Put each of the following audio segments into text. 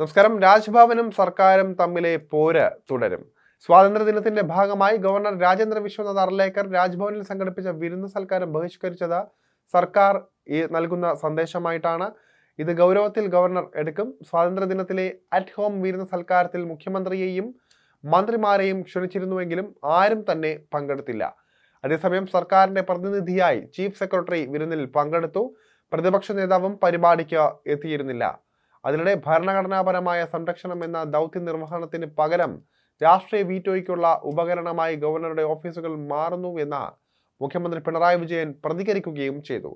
നമസ്കാരം. രാജ്ഭവനും സർക്കാരും തമ്മിലെ പോര് തുടരും. സ്വാതന്ത്ര്യദിനത്തിന്റെ ഭാഗമായി ഗവർണർ രാജേന്ദ്ര വിശ്വനാഥ് അർലേക്കർ രാജ്ഭവനിൽ സംഘടിപ്പിച്ച വിരുന്ന് സൽക്കാരം ബഹിഷ്കരിച്ചത് സർക്കാർ ഈ നൽകുന്ന സന്ദേശമായിട്ടാണ്. ഇത് ഗൗരവത്തിൽ ഗവർണർ എടുക്കും. സ്വാതന്ത്ര്യദിനത്തിലെ അറ്റ് ഹോം വിരുന്ന് സൽക്കാരത്തിൽ മുഖ്യമന്ത്രിയെയും മന്ത്രിമാരെയും ക്ഷണിച്ചിരുന്നുവെങ്കിലും ആരും തന്നെ പങ്കെടുത്തില്ല. അതേസമയം സർക്കാരിന്റെ പ്രതിനിധിയായി ചീഫ് സെക്രട്ടറി വിരുന്നിൽ പങ്കെടുത്തു. പ്രതിപക്ഷ നേതാവും പരിപാടിക്ക് എത്തിയിരുന്നില്ല. അതിനിടെ ഭരണഘടനാപരമായ സംരക്ഷണം എന്ന ദൗത്യ നിർവഹണത്തിന് പകരം രാഷ്ട്രീയ വീറ്റോയ്ക്കുള്ള ഉപകരണമായി ഗവർണറുടെ ഓഫീസുകൾ മാറുന്നു എന്ന മുഖ്യമന്ത്രി പിണറായി വിജയൻ പ്രതികരിക്കുകയും ചെയ്തു.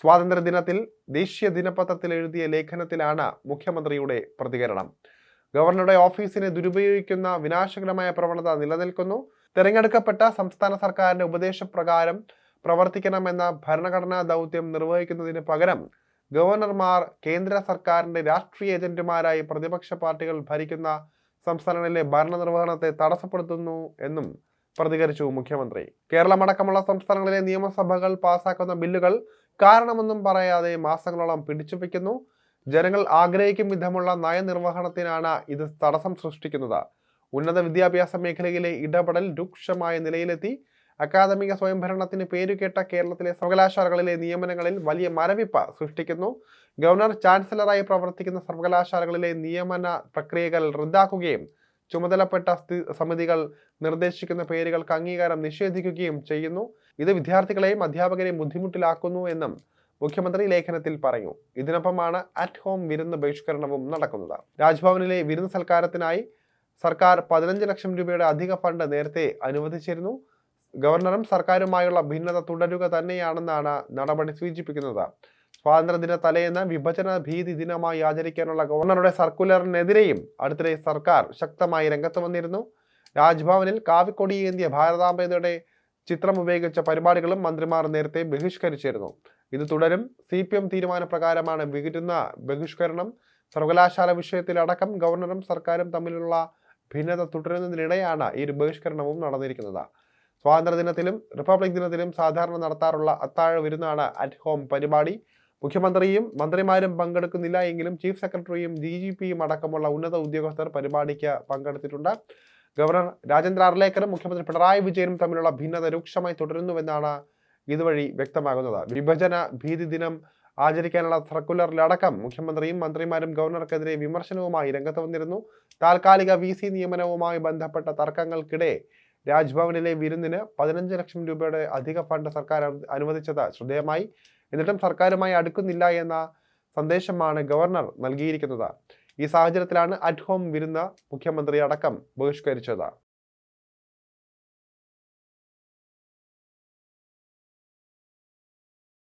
സ്വാതന്ത്ര്യ ദിനത്തിൽ ദേശീയ ദിനപത്രത്തിൽ എഴുതിയ ലേഖനത്തിലാണ് മുഖ്യമന്ത്രിയുടെ പ്രതികരണം. ഗവർണറുടെ ഓഫീസിനെ ദുരുപയോഗിക്കുന്ന വിനാശകരമായ പ്രവണത നിലനിൽക്കുന്നു. തിരഞ്ഞെടുക്കപ്പെട്ട സംസ്ഥാന സർക്കാരിന്റെ ഉപദേശപ്രകാരം പ്രവർത്തിക്കണമെന്ന ഭരണഘടനാ ദൗത്യം നിർവഹിക്കുന്നതിന് പകരം ഗവർണർമാർ കേന്ദ്ര സർക്കാരിന്റെ രാഷ്ട്രീയ ഏജന്റുമാരായി പ്രതിപക്ഷ പാർട്ടികൾ ഭരിക്കുന്ന സംസ്ഥാനങ്ങളിലെ ഭരണനിർവഹണത്തെ തടസ്സപ്പെടുത്തുന്നു എന്നും പ്രതികരിച്ചു മുഖ്യമന്ത്രി. കേരളമടക്കമുള്ള സംസ്ഥാനങ്ങളിലെ നിയമസഭകൾ പാസാക്കുന്ന ബില്ലുകൾ കാരണമൊന്നും പറയാതെ മാസങ്ങളോളം പിടിച്ചുവെക്കുന്നു ജനങ്ങൾ ആഗ്രഹിക്കും വിധമുള്ള നയനിർവഹണത്തിനാണ് ഇത് തടസ്സം സൃഷ്ടിക്കുന്നത്. ഉന്നത വിദ്യാഭ്യാസ മേഖലയിലെ ഇടപെടൽ രൂക്ഷമായ നിലയിലെത്തി. അക്കാദമിക സ്വയംഭരണത്തിന് പേരുകേട്ട കേരളത്തിലെ സർവകലാശാലകളിലെ നിയമനങ്ങളിൽ വലിയ മരവിപ്പ് സൃഷ്ടിക്കുന്നു. ഗവർണർ ചാൻസലറായി പ്രവർത്തിക്കുന്ന സർവകലാശാലകളിലെ നിയമന പ്രക്രിയകൾ റദ്ദാക്കുകയും ചുമതലപ്പെട്ട സമിതികൾ നിർദ്ദേശിക്കുന്ന പേരുകൾക്ക് അംഗീകാരം നിഷേധിക്കുകയും ചെയ്യുന്നു. ഇത് വിദ്യാർത്ഥികളെയും അധ്യാപകരെയും ബുദ്ധിമുട്ടിലാക്കുന്നു എന്നും മുഖ്യമന്ത്രി ലേഖനത്തിൽ പറഞ്ഞു. ഇതിനൊപ്പമാണ് അറ്റ് ഹോം വിരുന്ന് ബഹിഷ്കരണവും നടക്കുന്നത്. രാജ്ഭവനിലെ വിരുന്ന് സൽക്കാരത്തിനായി സർക്കാർ പതിനഞ്ച് ലക്ഷം രൂപയുടെ അധിക ഫണ്ട് നേരത്തെ അനുവദിച്ചിരുന്നു. ഗവർണറും സർക്കാരുമായുള്ള ഭിന്നത തുടരുക തന്നെയാണെന്നാണ് നടപടി സൂചിപ്പിക്കുന്നത്. സ്വാതന്ത്ര്യദിന തലേന്ന് വിഭജന ഭീതി ദിനമായി ആചരിക്കാനുള്ള ഗവർണറുടെ സർക്കുലറിനെതിരെയും അടുത്തിടെ സർക്കാർ ശക്തമായി രംഗത്ത് വന്നിരുന്നു. രാജ്ഭവനിൽ കാവിക്കൊടിയേന്തിയ ഭാരതാംബയുടെ ചിത്രം ഉപയോഗിച്ച പരിപാടികളും മന്ത്രിമാർ നേരത്തെ ബഹിഷ്കരിച്ചിരുന്നു. ഇത് തുടരും. സി പി എം തീരുമാനപ്രകാരമാണ് വികരുന്ന ബഹിഷ്കരണം. സർവകലാശാല വിഷയത്തിലടക്കം ഗവർണറും സർക്കാരും തമ്മിലുള്ള ഭിന്നത തുടരുന്നതിനിടെയാണ് ഈ ബഹിഷ്കരണവും നടന്നിരിക്കുന്നത്. സ്വാതന്ത്ര്യദിനത്തിലും റിപ്പബ്ലിക് ദിനത്തിലും സാധാരണ നടത്താറുള്ള അത്താഴ വിരുന്നാണ് അറ്റ് ഹോം പരിപാടി. മുഖ്യമന്ത്രിയും മന്ത്രിമാരും പങ്കെടുക്കുന്നില്ല എങ്കിലും ചീഫ് സെക്രട്ടറിയും ഡി ജി പിയും അടക്കമുള്ള ഉന്നത ഉദ്യോഗസ്ഥർ പരിപാടിക്ക് പങ്കെടുത്തിട്ടുണ്ട്. ഗവർണർ രാജേന്ദ്ര അർലേക്കറും മുഖ്യമന്ത്രി പിണറായി വിജയനും തമ്മിലുള്ള ഭിന്നത രൂക്ഷമായി തുടരുന്നുവെന്നാണ് ഇതുവഴി വ്യക്തമാകുന്നത്. വിഭജന ഭീതി ദിനം ആചരിക്കാനുള്ള സർക്കുലറിലടക്കം മുഖ്യമന്ത്രിയും മന്ത്രിമാരും ഗവർണർക്കെതിരെ വിമർശനവുമായി രംഗത്ത് വന്നിരുന്നു. താൽക്കാലിക വി നിയമനവുമായി ബന്ധപ്പെട്ട തർക്കങ്ങൾക്കിടെ രാജ്ഭവനിലെ വിരുന്നിന് പതിനഞ്ച് ലക്ഷം രൂപയുടെ അധിക ഫണ്ട് സർക്കാർ അനുവദിച്ചത് ശ്രദ്ധേയമായി. എന്നിട്ടും സർക്കാരുമായി അടുക്കുന്നില്ല എന്ന സന്ദേശമാണ് ഗവർണർ നൽകിയിരിക്കുന്നത്. ഈ സാഹചര്യത്തിലാണ് അറ്റ് ഹോം വിരുന്ന് മുഖ്യമന്ത്രി അടക്കം ബഹിഷ്കരിച്ചത്.